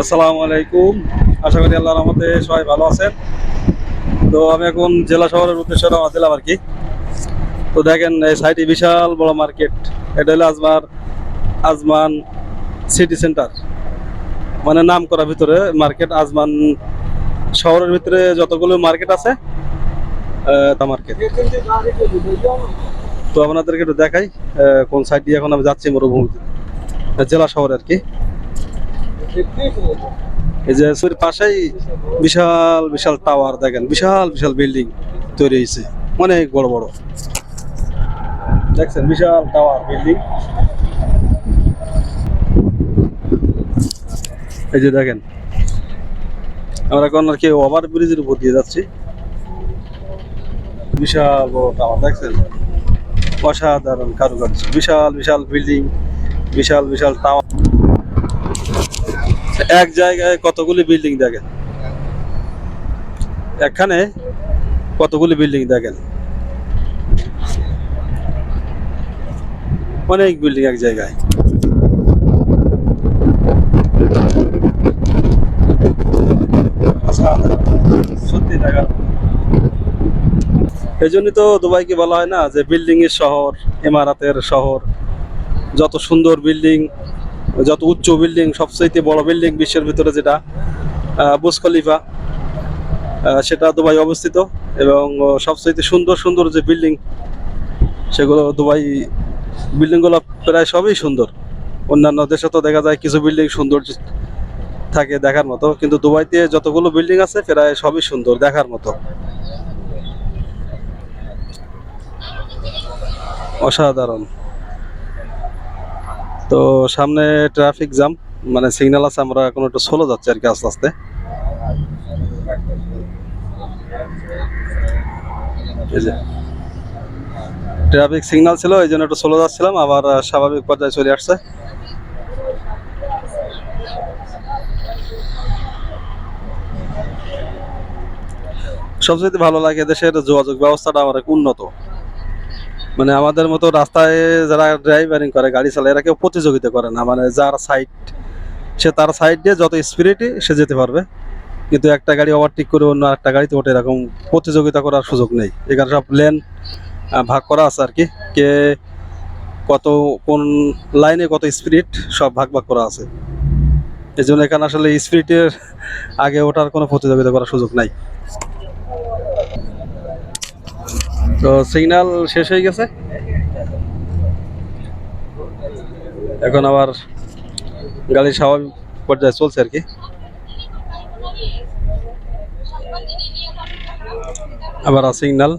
আসসালামু আলাইকুম। আশা করি আল্লাহর রহমতে সবাই ভালো আছেন। তো আমি এখন জেলা শহরের উদ্দেশ্যে রওনা দিলাম আর কি। তো দেখেন, এই সাইডে বিশাল বড় মার্কেট। এটা হলো আজমার, আজমান সিটি সেন্টার। মানে নাম করা ভিতরে মার্কেট, আজমান শহরের ভিতরে যতগুলো মার্কেট আছে তা মার্কেট। তো আপনাদেরকে একটু দেখাই কোন সাইড দিয়ে এখন আমি যাচ্ছি মরুভূমিতে। জেলা শহরে আর কি। এই যে সুর পাশেই বিশাল বিশাল টাওয়ার দেখেন, বিশাল বিশাল বিল্ডিং তৈরি হয়েছে। অনেক বড় বড়। দেখছেন, বিশাল টাওয়ার বিল্ডিং এই যে দেখেন, আমরা এখন আর কি ওভার ব্রিজের উপর দিয়ে যাচ্ছি। বিশাল বড় টাওয়ার দেখছেন? অসাধারণ কারুকার্য। বিশাল বিশাল বিল্ডিং বিশাল বিশাল টাওয়ার এক জায়গায় কতগুলি বিল্ডিং দেখেন? এখানে কতগুলি বিল্ডিং দেখেন? অনেক বিল্ডিং এক জায়গায়। সত্যি দেখা এই জন্যই তো দুবাইকে বলা হয় না যে বিল্ডিং এর শহর, ইমারাতের শহর, যত সুন্দর বিল্ডিং যত উচ্চ বিল্ডিং সবচেয়ে বড় বিল্ডিং বিশ্বের ভিতরে যেটা বুর্জ খলিফা সেটা দুবাই অবস্থিত এবং সবচেয়ে সুন্দর সুন্দর যে বিল্ডিং, সেগুলো দুবাই বিল্ডিংগুলো প্রায় সবই সুন্দর। অন্যান্য দেশে তো দেখা যায় কিছু বিল্ডিং সুন্দর থাকে দেখার মতো, কিন্তু দুবাইতে যতগুলো বিল্ডিং আছে প্রায় সবই সুন্দর দেখার মতো। অসাধারণ। তো সামনে ট্রাফিক জ্যাম মানে সিগন্যাল আছে, আমরা এখন একটু সোলো যাচ্ছি আর কি আস্তে আস্তে। ট্রাফিক সিগন্যাল ছিল, এই জন্য একটু সোলো যাচ্ছিলাম, আবার স্বাভাবিক পর্যায়ে চলে আসছে। সবচেয়ে ভালো লাগে দেশের যোগাযোগ ব্যবস্থাটা অনেক উন্নত। মানে আমাদের মতো রাস্তায় যারা ড্রাইভারিং করে, গাড়ি চালায়, এরা কেউ প্রতিযোগিতা করে না। মানে যার সাইড সে তার সাইড দিয়ে যত স্পিরিটে সে যেতে পারবে। কিন্তু একটা গাড়ি ওভারটেক করে অন্য একটা গাড়িতে ওঠে, এরকম প্রতিযোগিতা করার সুযোগ নেই। এখানে সব লেন ভাগ করা আছে আর কি কে কত, কোন লাইনে কত স্পিরিট সব ভাগ ভাগ করা আছে। এই জন্য এখানে আসলে স্পিরিটের আগে ওঠার কোনো প্রতিযোগিতা করার সুযোগ নাই। তো সিগন্যাল শেষ হয়ে গেছে। এখন আবার গাড়ি স্বাভাবিক পর্যায়ে চলছে আর কি। আবার সিগন্যাল।